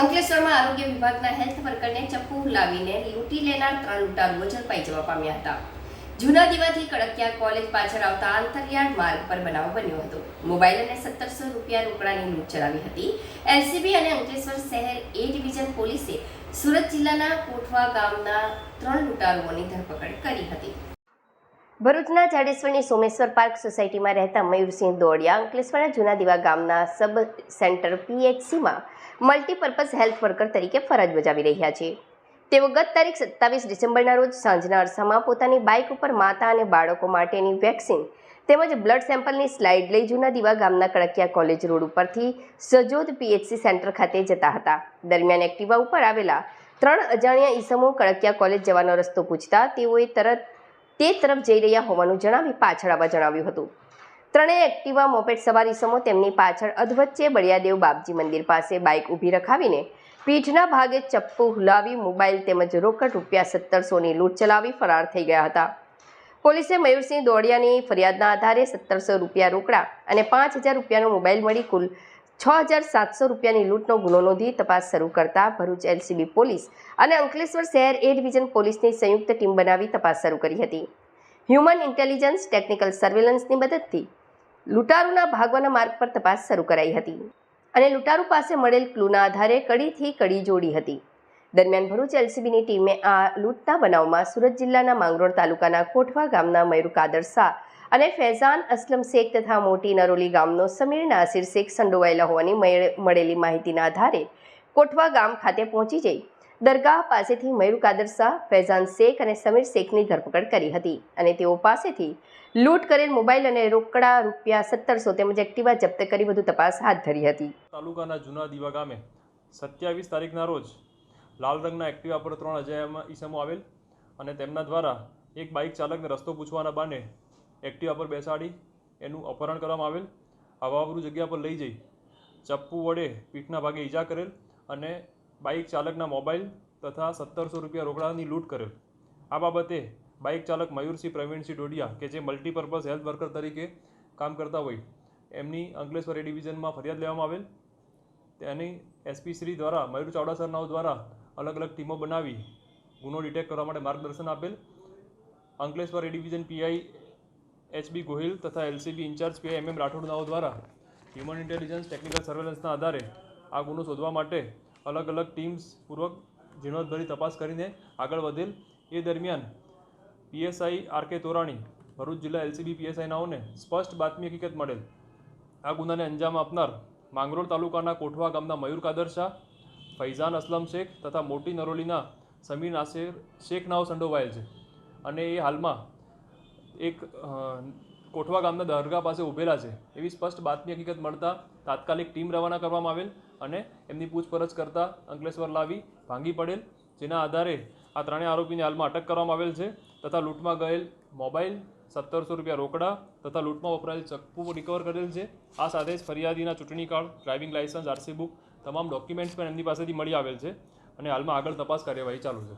અંકલેશ્વરમાં આરોગ્ય વિભાગના હેલ્થ વર્કરને ચપ્પુ લાવીને લૂંટી લેનાર ત્રણ લૂંટારુઓ ઝડપાઈ જવા પામ્યા હતા. જૂના દીવાથી કડકિયા કોલેજ પાછળ આવતા આંતરિયાળ માર્ગ પર બનાવ બન્યો હતો. મોબાઈલ અને સત્તરસો રૂપિયા રોકડાની લૂંટ ચલાવી હતી. એલસીબી અને અંકલેશ્વર શહેર એ ડિવિઝન પોલીસે સુરત જિલ્લાના કોઠવા ગામના ત્રણ લૂંટારુઓની ધરપકડ કરી હતી. ભરૂચના જાડેશ્વરની સોમેશ્વર પાર્ક સોસાયટીમાં રહેતા મયુરસિંહ દોડિયા, અંકલેશ્વરના જૂના દીવા ગામના સબ સેન્ટર પીએચસીમાં મલ્ટીપર્પઝ હેલ્થ વર્કર તરીકે ફરજ બજાવી રહ્યા છે. તેઓ ગત તારીખ સત્તાવીસ ડિસેમ્બરના રોજ સાંજના અરસામાં પોતાની બાઇક ઉપર માતા અને બાળકો માટેની વેક્સિન તેમજ બ્લડ સેમ્પલની સ્લાઇડ લઈ જૂના દીવા ગામના કડકિયા કોલેજ રોડ ઉપરથી સજોદ પીએચસી સેન્ટર ખાતે જતા હતા. દરમિયાન એક્ટિવા ઉપર આવેલા ત્રણ અજાણ્યા ઈસમો કડકિયા કોલેજ જવાનો રસ્તો પૂછતા તેઓએ તરત તે તરફ જઈ રહ્યા હોવાનું જણાવી પાછળ આવવા જણાવ્યું હતું. ત્રણેય એક્ટિવા મોપેટ સવાર સમો તેમની પાછળ અધવચ્ચે બળિયાદેવ બાપજી મંદિર પાસે બાઇક ઊભી રખાવીને પીઠના ભાગે ચપ્પુ હુલાવી મોબાઈલ તેમજ રોકડ રૂપિયા સત્તરસોની લૂંટ ચલાવી ફરાર થઈ ગયા હતા. પોલીસે મયુરસિંહ દોડિયાની ફરિયાદના આધારે સત્તરસો રૂપિયા રોકડા અને પાંચ હજાર રૂપિયાનો મોબાઈલ મળી કુલ છ હજાર સાતસો રૂપિયાની લૂંટનો ગુનો નોંધી તપાસ શરૂ કરતા ભરૂચ એલસીબી પોલીસ અને અંકલેશ્વર શહેર એ ડિવિઝન પોલીસની સંયુક્ત ટીમ બનાવી તપાસ શરૂ કરી હતી. હ્યુમન ઇન્ટેલિજન્સ ટેકનિકલ સર્વેલન્સની મદદથી લૂંટારૂના ભાગવાના માર્ગ પર તપાસ શરૂ કરાઈ હતી અને લૂંટારૂ પાસે મળેલ ક્લૂના આધારે કડીથી કડી જોડી હતી. દરમિયાન ભરૂચ એલસીબીની ટીમે આ લૂંટના બનાવમાં સુરત જિલ્લાના માંગરોળ તાલુકાના કોઠવા ગામના મયુર કાદર શાહ અને ફૈઝાન અસલમ શેખ તથા મોટી નરોલી ગામનો સમીર નાસિર શેખ સંડોવાયેલા હોવાની મળે- મળેલી માહિતીના આધારે કોઠવા ગામ ખાતે પહોંચી જઈ દરગાહ પાસેથી મયુર કાદર શાહ, ફૈઝાન શેખ અને સમીર શેખની ધરપકડ કરી હતી અને તેઓ પાસેથી લૂંટ કરેલ મોબાઈલ અને રોકડા રૂપિયા સત્તરસો તેમજ એક્ટિવા જપ્ત કરી વધુ તપાસ હાથ ધરી હતી. તાલુકાના જૂના દીવા ગામે સત્યાવીસ તારીખના રોજ લાલ રંગના એક્ટિવા પર ત્રણ અજાયમાં ઈસમો આવેલ અને તેમના દ્વારા એક બાઇક ચાલકને રસ્તો પૂછવાના બાને એક્ટિવા પર બેસાડી એનું અપહરણ કરવામાં આવેલ. હવાવરૂ જગ્યા પર લઈ જઈ ચપ્પુ વડે પીઠના ભાગે ઈજા કરેલ અને બાઇક ચાલકના મોબાઈલ તથા સત્તરસો રૂપિયા રોકડાની લૂંટ કરેલ. આ બાબતે બાઇક ચાલક મયુરસિંહ પ્રવીણસિંહ ડોડિયા કે જે મલ્ટીપર્પઝ હેલ્થ વર્કર તરીકે કામ કરતા હોય, એમની અંકલેશ્વર એ ડિવિઝનમાં ફરિયાદ લેવામાં આવેલ. તેની એસપી શ્રી દ્વારા મયુર ચાવડા સરનાઓ દ્વારા અલગ અલગ ટીમો બનાવી ગુનો ડિટેક્ટ કરવા માટે માર્ગદર્શન આપેલ. Ankleshwar A division PI HB Gohil તથા LCB incharge PI M M Rathod નાઓ દ્વારા હ્યુમન ઇન્ટેલિજન્સ ટેકનિકલ સર્વેલન્સના આધારે આ ગુનો શોધવા માટે અલગ અલગ ટીમ્સ પૂર્વક ઝીણવટભરી તપાસ કરીને આગળ વધેલ. એ દરમિયાન પીએસઆઈ આર કે તોરાણી, ભરૂચ જિલ્લા એલસીબી પીએસઆઈ નાઓને સ્પષ્ટ બાતમી હકીકત મળેલ. આ ગુનાને અંજામ આપનાર માંગરોળ તાલુકાના કોઠવા ગામના મયુર કાદર શાહ, ફૈઝાન અસલમ શેખ તથા મોટી નરોલીના સમીર નાસિર શેખ નાઓ સંડોવાયેલ છે. અને એ હાલમાં એક કોઠવા ગામના દરગાહ પાસે ઊભેલા છે. એવી સ્પષ્ટ બાતમી હકીકત મળતા તાત્કાલિક ટીમ રવાના કરવામાં આવેલ અને એમની પૂછપરછ કરતા અંકલેશ્વર લાવી ભાંગી પડેલ, જેના આધારે આ ત્રણેય આરોપીને હાલમાં અટક કરવામાં આવેલ છે, તથા લૂંટમાં ગયેલ મોબાઈલ સત્તરસો રૂપિયા રોકડા તથા લૂંટમાં વપરાયેલ ચપ્પુ રિકવર કરેલ છે. આ સાથે જ ફરિયાદીના ચૂંટણી card driving licence RC book તમામ ડોક્યુમેન્ટ્સ પણ એમની પાસેથી મળી આવેલ છે અને હાલમાં આગળ તપાસ કાર્યવાહી ચાલુ છે.